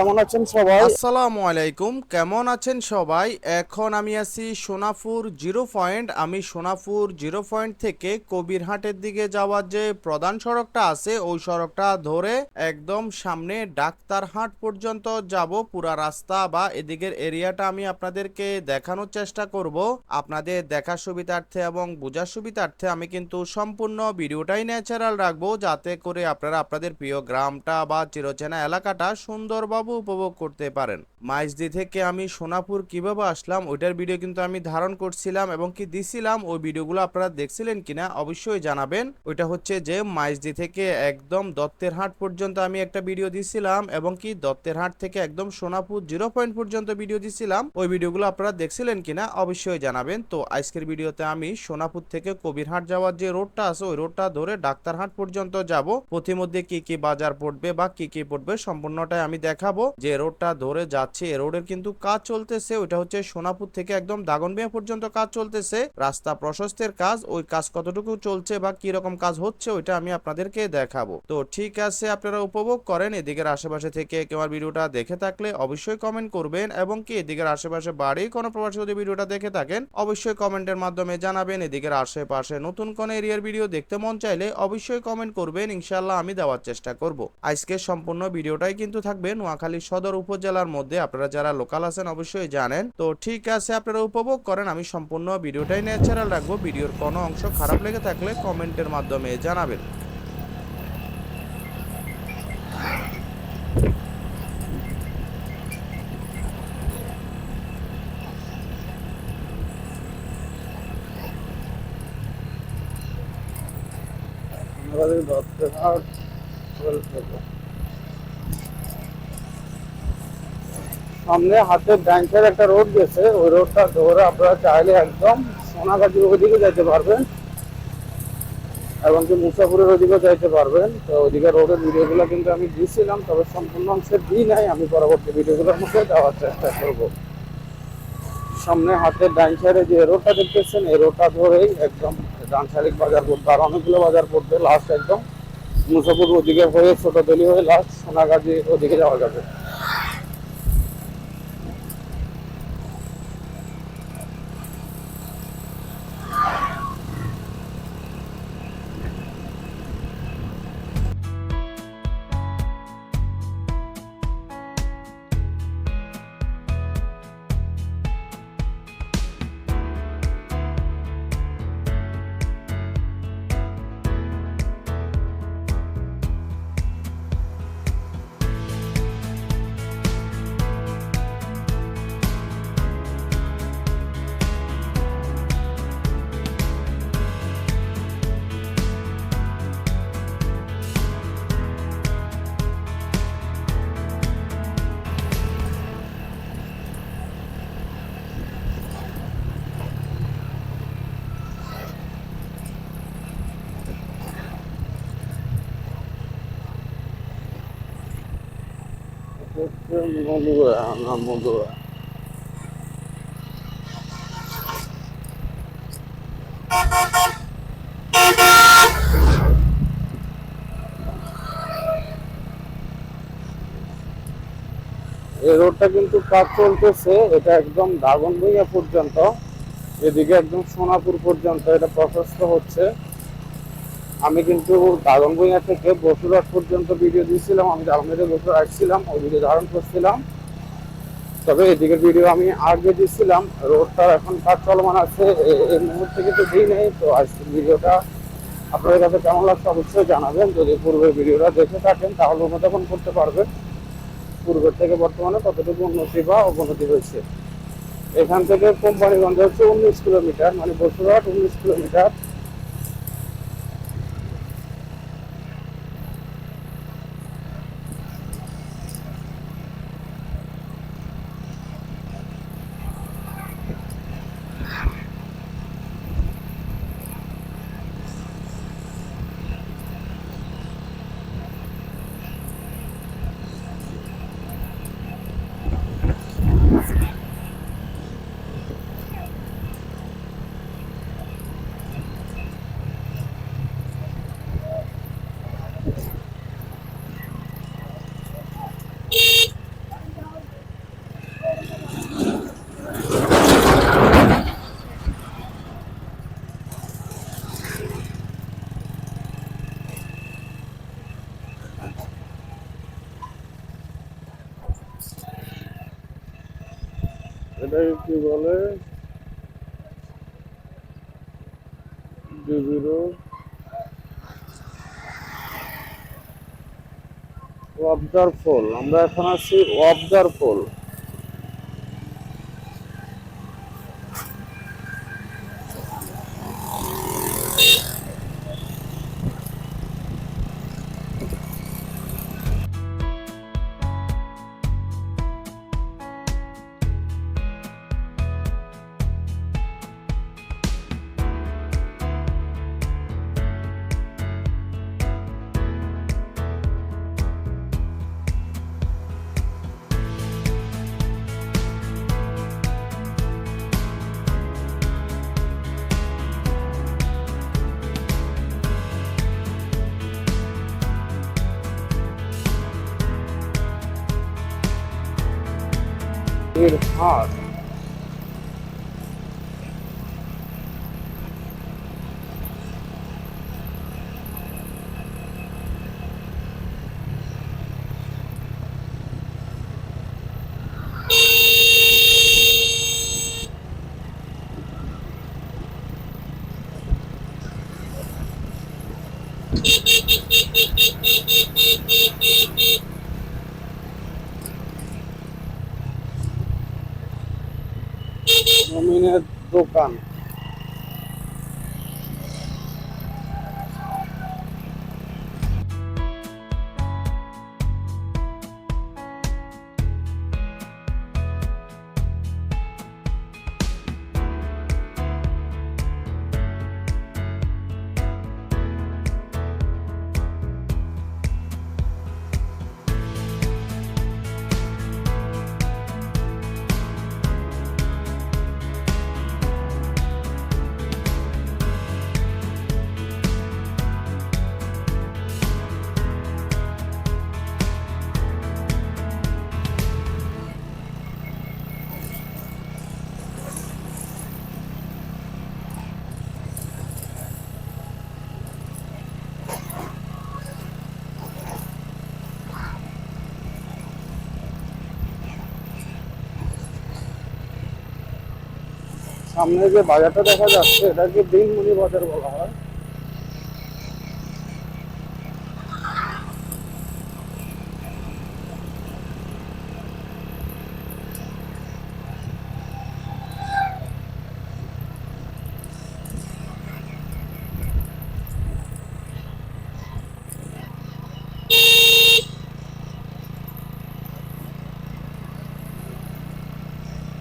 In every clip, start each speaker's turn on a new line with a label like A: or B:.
A: কেমন আছেন সবাই?
B: আসসালামু আলাইকুম, কেমন আছেন সবাই? এখন আমি আছি সোনাপুর জিরো পয়েন্ট। আমি সোনাপুর জিরো পয়েন্ট থেকে কবিরহাটের দিকে যাওয়ার যে প্রধান সড়কটা আছে, ওই সড়কটা ধরে একদম সামনে ডাক্তারহাট পর্যন্ত যাব। পুরা রাস্তা বা এদিকের এরিয়াটা আমি আপনাদেরকে দেখানোর চেষ্টা করব। আপনাদের দেখার সুবিধার্থে এবং বোঝার সুবিধার্থে আমি কিন্তু সম্পূর্ণ ভিডিওটাই ন্যাচারাল রাখব, যাতে করে আপনারা আপনাদের প্রিয় গ্রামটা বা চিরচেনা এলাকাটা সুন্দরভাবে উপভোগ করতে পারেন। মাইজদি থেকে আমি সোনাপুর কীভাবে আসলাম, ওইটার ভিডিও কিন্তু আমি ধারণ করছিলাম এবং কি দিছিলাম, ওই ভিডিওগুলো আপনারা দেখছিলেন কিনা অবশ্যই জানাবেন। ওইটা হচ্ছে যে মাইজদি থেকে একদম দত্তের হাট পর্যন্ত আমি একটা ভিডিও দিছিলাম এবং কি দত্তের হাট থেকে একদম সোনাপুর জিরো পয়েন্ট পর্যন্ত ভিডিও দিছিলাম। ওই ভিডিওগুলো আপনারা দেখছিলেন কিনা অবশ্যই জানাবেন। তো আজকের ভিডিওতে আমি সোনাপুর থেকে কবিরহাট যাওয়ার যে রোডটা আছে, ওই রোডটা ধরে ডাক্তারহাট পর্যন্ত যাব। প্রতিমধ্যে কি কি বাজার পড়বে বা কি কি পড়বে সম্পূর্ণটাই আমি দেখাবো। যে রোডটা ধরে যাচ্ছে, এ রোডের কিন্তু কাজ চলতেছে, ওইটা হচ্ছে সোনাপুর থেকে একদম দাগনবিয়া পর্যন্ত কাজ চলতেছে। রাস্তা প্রশস্তের কাজ, ওই কাজ কতটুকু চলছে বা কি রকম কাজ হচ্ছে ওইটা আমি আপনাদেরকে দেখাবো। তো ঠিক আছে, আপনারা উপভোগ করেন এদিকের আশেপাশে থেকে কেউ আমার ভিডিওটা দেখে থাকলে অবশ্যই কমেন্ট করবেন এবং কি এদিকের আশেপাশে বাড়ি কোনো প্রবাসী যদি ভিডিওটা দেখে থাকেন, অবশ্যই কমেন্টের মাধ্যমে জানাবেন। এদিকের আশেপাশে নতুন কোন এরিয়ার ভিডিও দেখতে মন চাইলে অবশ্যই কমেন্ট করবেন ইনশাল্লাহ আমি দেওয়ার চেষ্টা করব। আজকে সম্পূর্ণ ভিডিওটাই কিন্তু থাকবে নোয়াখালী সদর উপজেলার মধ্যে আপনারা যারা লোকাল আছেন অবশ্যই জানেন। তো ঠিক আছে, আপনারা উপভোগ করেন। আমি সম্পূর্ণ ভিডিওটাই ন্যাচারাল রাখব। ভিডিওর কোনো অংশ খারাপ লেগে থাকলে কমেন্টের মাধ্যমে জানাবেন।
A: আমাদের হাট সামনে হাতের ব্যাংকের একটা রোড গেছে, ওই রোডটা ধরে আপনারা চাইলে একদম সোনাগাছির ওইদিকে যেতে পারবেন এবং কি মুসাফুরের ওইদিকে যাইতে পারবেন। তো ওইদিকে রোডের ভিডিওগুলো কিন্তু আমি দিয়েছিলাম, তবে সম্পূর্ণ অংশে দিই নাই, আমি পরবর্তী ভিডিওগুলোর মধ্যে দেওয়ার চেষ্টা করব। সামনে হাতের ডান সাইডে যে রোডটা দেখতেছেন, এই রোডটা ধরেই একদম ডান শালিক বাজার পড়বে আর অনেকগুলো বাজার পড়বে লাস্ট একদম মুসাফুর ওদিকে হয়ে ছোট দলি হয়ে লাস্ট সোনাগাছি ওদিকে যাওয়া যাবে। না মধুয়া এই রোডটা কিন্তু কাজ চলতেছে, এটা একদম দাগনভূঞা পর্যন্ত, এদিকে একদম সোনাপুর পর্যন্ত এটা প্রশস্ত হচ্ছে। আমি কিন্তু দাগনভূঞা থেকে বসুরহাট পর্যন্ত ভিডিও দিয়েছিলাম, আমি দাগনভূঞা বসুর আসছিলাম ওই ভিডিও ধারণ করছিলাম। তবে এদিকে ভিডিও আমি আগে দিয়েছিলাম, রোডটা এখন কাজ চলমান আছে এই মুহূর্তে কিন্তু দিই নেই, তো আজকের ভিডিওটা আপনাদের কাছে কেমন লাগছে অবশ্যই জানাবেন। যদি পূর্বের ভিডিওটা দেখে থাকেন, তাহলে অনুধাবন করতে পারবেন। পূর্বের থেকে বর্তমানে কতটুকু উন্নতি বা অবনতি হয়েছে। এখান থেকে কোম্পানিগঞ্জ হচ্ছে উনিশ কিলোমিটার মানে বসুরহাট উনিশ কিলোমিটার। এটাকে কি বলে? রোড ওয়াবদার ফল আমরা এখন আছি ওয়াবদার ফল Beautiful. হাট সামনে যে বাজারটা দেখা যাচ্ছে এটাকে দিনমণি বাজার বলা হয়।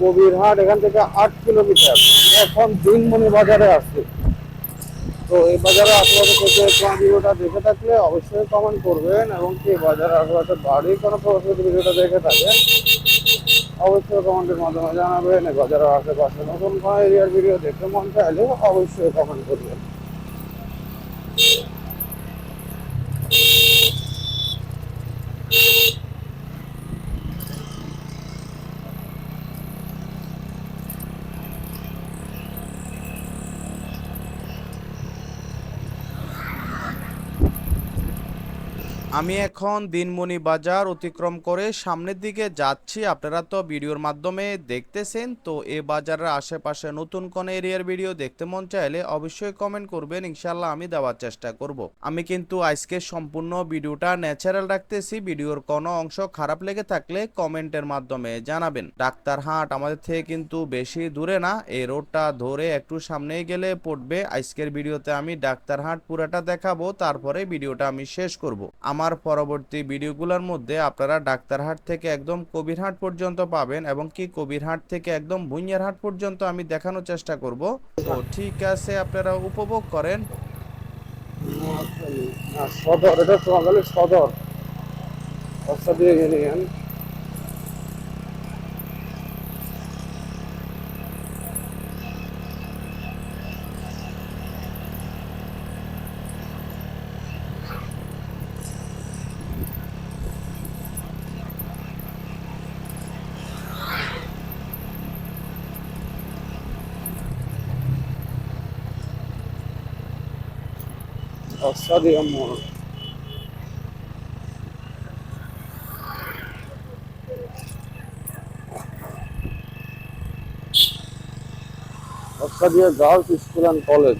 A: কবিরহাট এখান থেকে আট কিলোমিটার। এখন দিনমণি বাজারে আছি। তো এই বাজারে আশেপাশে থেকে ভিডিওটা দেখে থাকলে অবশ্যই কমেন্ট করবেন এবং কি বাজারে আশেপাশে বাড়ি কোনো প্রসেস ভিডিওটা দেখে থাকেন, অবশ্যই কমেন্টের মাধ্যমে জানাবেন। বাজারের আশেপাশে নতুন কোনো এরিয়ার ভিডিও দেখতে মন চাইলে অবশ্যই কমেন্ট করবেন।
B: আমি এখন দিনমণি বাজার অতিক্রম করে সামনের দিকে যাচ্ছি। আপনারা তো ভিডিওর মাধ্যমে দেখতেছেন, তো এ বাজারের আশেপাশে নতুন কোন এরিয়ার ভিডিও দেখতে মন চাইলে অবশ্যই কমেন্ট করবেন ইনশাল্লাহ আমি দেওয়ার চেষ্টা করব। আমি কিন্তু আজকে সম্পূর্ণ ভিডিওটা ন্যাচারাল রাখতেছি, ভিডিওর কোনো অংশ খারাপ লেগে থাকলে কমেন্টের মাধ্যমে জানাবেন। ডাক্তার হাট আমাদের থেকে কিন্তু বেশি দূরে না, এই রোডটা ধরে একটু সামনে গেলে পড়বে। আজকের ভিডিওতে আমি ডাক্তার হাট পুরাটা দেখাবো, তারপরে ভিডিওটা আমি শেষ করব। আমার পরবর্তী ভিডিওগুলোর মধ্যে আপনারা ডাক্তারহাট থেকে একদম কবিরহাট পর্যন্ত পাবেন এবং কি কবিরহাট থেকে একদম ভুঁইয়ারহাট পর্যন্ত আমি দেখানোর চেষ্টা করব। তো ঠিক আছে, আপনারা উপভোগ করেন।
A: সদর, এটা সদর। রাস্তা দিয়ে গেলেন असाध्य অর্থাৎ গার্লস স্কুল অ্যান্ড কলেজ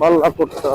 A: বাল্লা কোট্টা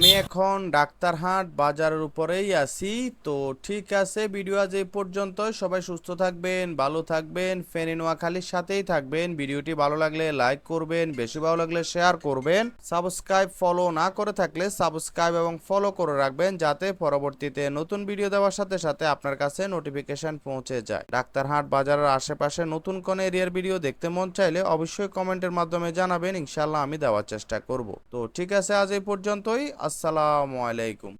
B: আমি এখন ডাক্তারহাট বাজারের উপরেই আছি। তো ঠিক আছে, ভিডিও আজ এই পর্যন্ত সবাই সুস্থ থাকবেন, ভালো থাকবেন, ফেনী নোয়াখালীর সাথেই থাকবেন। ভিডিওটি ভালো লাগলে লাইক করবেন, বেশি ভালো লাগলে শেয়ার করবেন। সাবস্ক্রাইব ফলো না করে থাকলে সাবস্ক্রাইব এবং ফলো করে রাখবেন যাতে পরবর্তীতে নতুন ভিডিও দেওয়ার সাথে সাথে আপনার কাছে নোটিফিকেশন পৌঁছে যায়। ডাক্তারহাট বাজারের আশেপাশে নতুন কোন এরিয়ার ভিডিও দেখতে মন চাইলে অবশ্যই কমেন্টের মাধ্যমে জানাবেন। ইনশাল্লাহ আমি দেওয়ার চেষ্টা করব। তো ঠিক আছে, আজ এই পর্যন্তই। আসসালামু আলাইকুম।